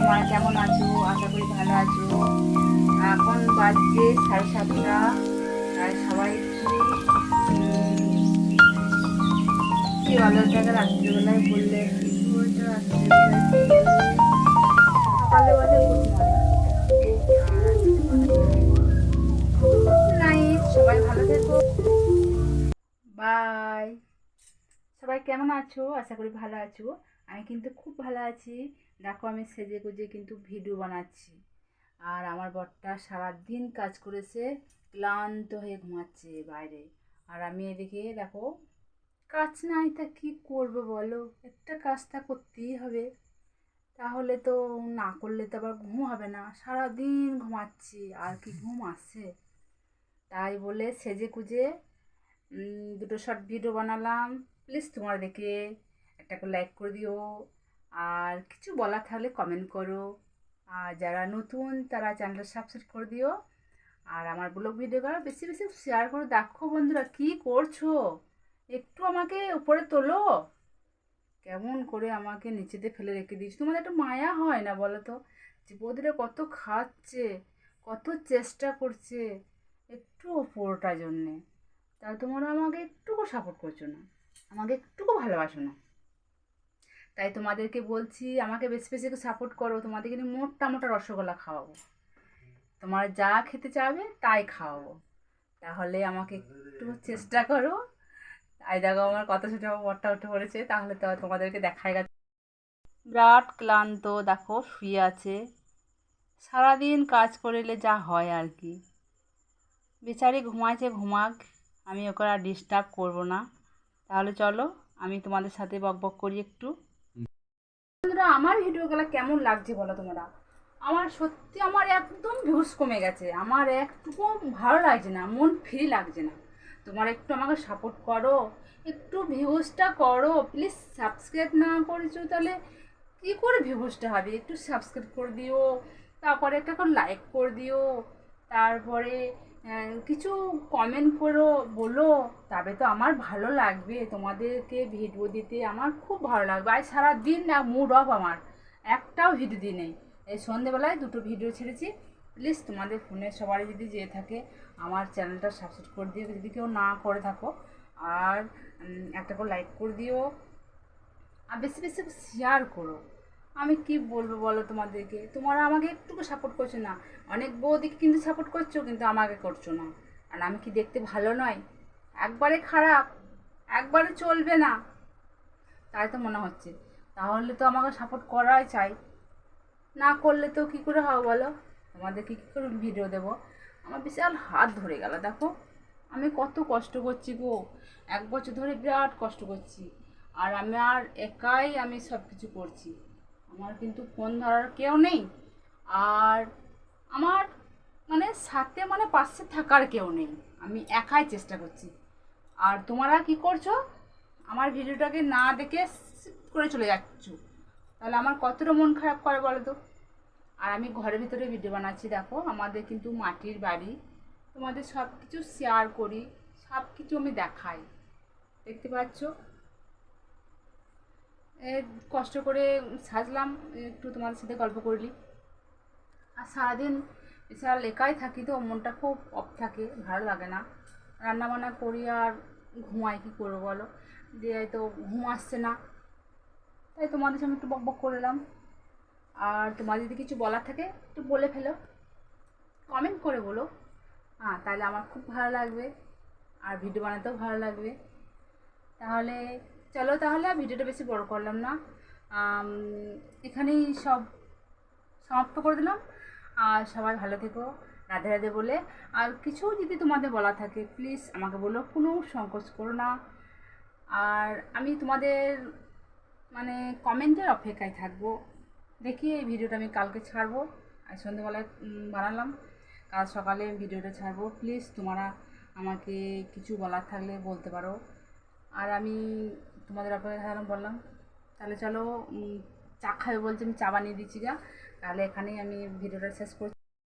তোমরা কেমন আছো? আশা করি ভালো আছো। এখন বাজছে সাড়ে সাতটা। আর সবাই কি বলো টাকা রাত্রিবেলায় বললে সবাই ভালো বাই সবাই কেমন আছো? আশা করি ভালো আছো। আমি কিন্তু খুব ভালো আছি। দেখো আমি সেজে গুজে কিন্তু ভিডিও বানাচ্ছি। আর আমার বরটা সারাদিন কাজ করেছে, ক্লান্ত হয়ে ঘুমাচ্ছে বাইরে। আর আমি এদিকে, দেখো, কাজ নাই তা কী করব বলো? একটা কাজটা করতেই হবে। তাহলে তো না করলে তো আবার ঘুম হবে না। সারাদিন ঘুমাচ্ছি, আর কি ঘুম আসছে তাই বলে সেজে কুজে দুটো শর্ট ভিডিও বানালাম। প্লিজ তোমরা দেখে একটা করে লাইক করে দিও। আর কিছু বলার থাকলে কমেন্ট করো। আর যারা নতুন, তারা চ্যানেলটা সাবস্ক্রাইব করে দিও। আর আমার ব্লগ ভিডিওগুলো বেশি বেশি শেয়ার করে দেখো বন্ধুরা, কি করছ? একটু আমাকে উপরে তোলো। কেমন করে আমাকে নিচেতে ফেলে রেখে দিয়েছ? তোমাদের একটু মায়া হয় না বলো তো? যে বৌদিরা কত খাচ্ছে, কত চেষ্টা করছে একটু ওপরটার জন্যে। তা তোমরা আমাকে একটুকু সাপোর্ট করছ না। আমাকে একটুকু ভালোবাসো না। তাই তোমাদেরকে বলছি, আমাকে বেশি বেশি সাপোর্ট করো। তোমাদেরকে নিয়ে মোটা মোটা রসগোল্লা খাওয়াবো। তোমার যা খেতে চাবে তাই খাওয়াবো। তাহলে আমাকে একটু চেষ্টা করো। তাই দেখো আমার কত ছোটো বরটা উঠে পড়েছে। তাহলে তো তোমাদেরকে দেখাই গেছে। বিরাট ক্লান্ত, দেখো, শুয়ে আছে। সারাদিন কাজ করলে যা হয় আর কি। বেচারি ঘুমাইছে, ঘুমাক। আমি ওকে আর ডিস্টার্ব করব না। তাহলে চলো, আমি তোমাদের সাথে বক বক করি একটু। বন্ধুরা, আমার ভিডিওগুলো কেমন লাগছে বলো তোমরা? আমার সত্যি আমার একদম ভিউজ কমে গেছে। আমার একটুকু ভালো লাগছে না, মন ফ্রি লাগছে না। তোমার একটু আমাকে সাপোর্ট করো, একটু ভিউজটা করো। প্লিজ সাবস্ক্রাইব না করেছ তাহলে কী করে ভিউজটা হবে? একটু সাবস্ক্রাইব করে দিও, তারপরে একটা লাইক করে দিও, তারপরে কিছু কমেন্ট করো, বলো। তবে তো আমার ভালো লাগবে। তোমাদেরকে ভিডিও দিতে আমার খুব ভালো লাগবে। আর সারাদিন না মুড অফ আমার। একটাও ভিডিও দিই নেই। এই সন্ধেবেলায় দুটো ভিডিও ছেড়েছি। প্লিজ তোমাদের ফোনে সবারই যদি যেয়ে থাকে, আমার চ্যানেলটা সাবস্ক্রাইব করে দিও। যদি কেউ না করে থাকো, আর একটা করে লাইক করে দিও। আর বেশি বেশি শেয়ার করো। আমি কি বলব বলো তোমাদেরকে? তোমরা আমাকে একটুকু সাপোর্ট করছ না। অনেক বৌদিকে কিন্তু সাপোর্ট করছ, কিন্তু আমাকে করছ না। আর আমি কি দেখতে ভালো নয়? একবারে খারাপ, একবারে চলবে না। তাই তো মনে হচ্ছে। তাহলে তো আমাকে সাপোর্ট করাই চাই। না করলে তো কী করে হবে বলো? তোমাদেরকে কী করে ভিডিও দেবো? আমার বিশাল হাত ধরে গেল, দেখো। আমি কত কষ্ট করছি গো। এক বছর ধরে বিরাট কষ্ট করছি। আর আমি আর একাই আমি সব কিছু করছি। আমার কিন্তু ফোন ধরার কেউ নেই। আর আমার মানে সাথে মানে পাশে থাকার কেউ নেই। আমি একাই চেষ্টা করছি। আর তোমরা কি করছ? আমার ভিডিওটাকে না দেখে করে চলে যাচ্ছ। তাহলে আমার কতটা মন খারাপ করে বলো তো আর আমি ঘরের ভিতরে ভিডিও বানাচ্ছি, দেখো। আমাদের কিন্তু মাটির বাড়ি। তোমাদের সব কিছু শেয়ার করি। সব কিছু আমি দেখাই। দেখতে পাচ্ছ? কষ্ট করে সাজলাম, একটু তোমাদের সাথে গল্প করলি আর সারাদিন এছাড়া একাই থাকি তো মনটা খুব অফ থাকে, ভালো লাগে না। রান্নাবান্না করি আর ঘুমাই, কী করব বলো? দিয়ে তো ঘুম আসছে না। তাই তোমাদের সঙ্গে একটু বক বক করলাম আর তোমার যদি কিছু বলার থাকে, একটু বলে ফেলো। কমেন্ট করে বলো। হ্যাঁ তাহলে আমার খুব ভালো লাগবে। আর ভিডিও বানাতেও ভালো লাগবে। তাহলে চলো তাহলে ভিডিওটা বেশি বড় করলাম না। এখানেই সব সমাপ্ত করে দিলাম। আর সবাই ভালো থেকো, রাধে রাধে বলে। আর কিছু যদি তোমাদের বলা থাকে প্লিজ আমাকে বলো, কোনো সংকোচ করো না। আর আমি তোমাদের মানে কমেন্টের অপেক্ষায় থাকব। দেখি এই ভিডিওটা আমি কালকে ছাড়বো। আর সন্ধ্যেবেলায় বানালাম। কাল সকালে ভিডিওটা ছাড়বো। প্লিজ তোমরা আমাকে কিছু বলার থাকলে বলতে পারো। আর আমি তোমাদের অপেক্ষা সাধারণ বললাম, তাহলে চলো চা খাবে বলছি, আমি চা বানিয়ে দিচ্ছি যা তাহলে এখানেই আমি ভিডিওটা শেষ করছি।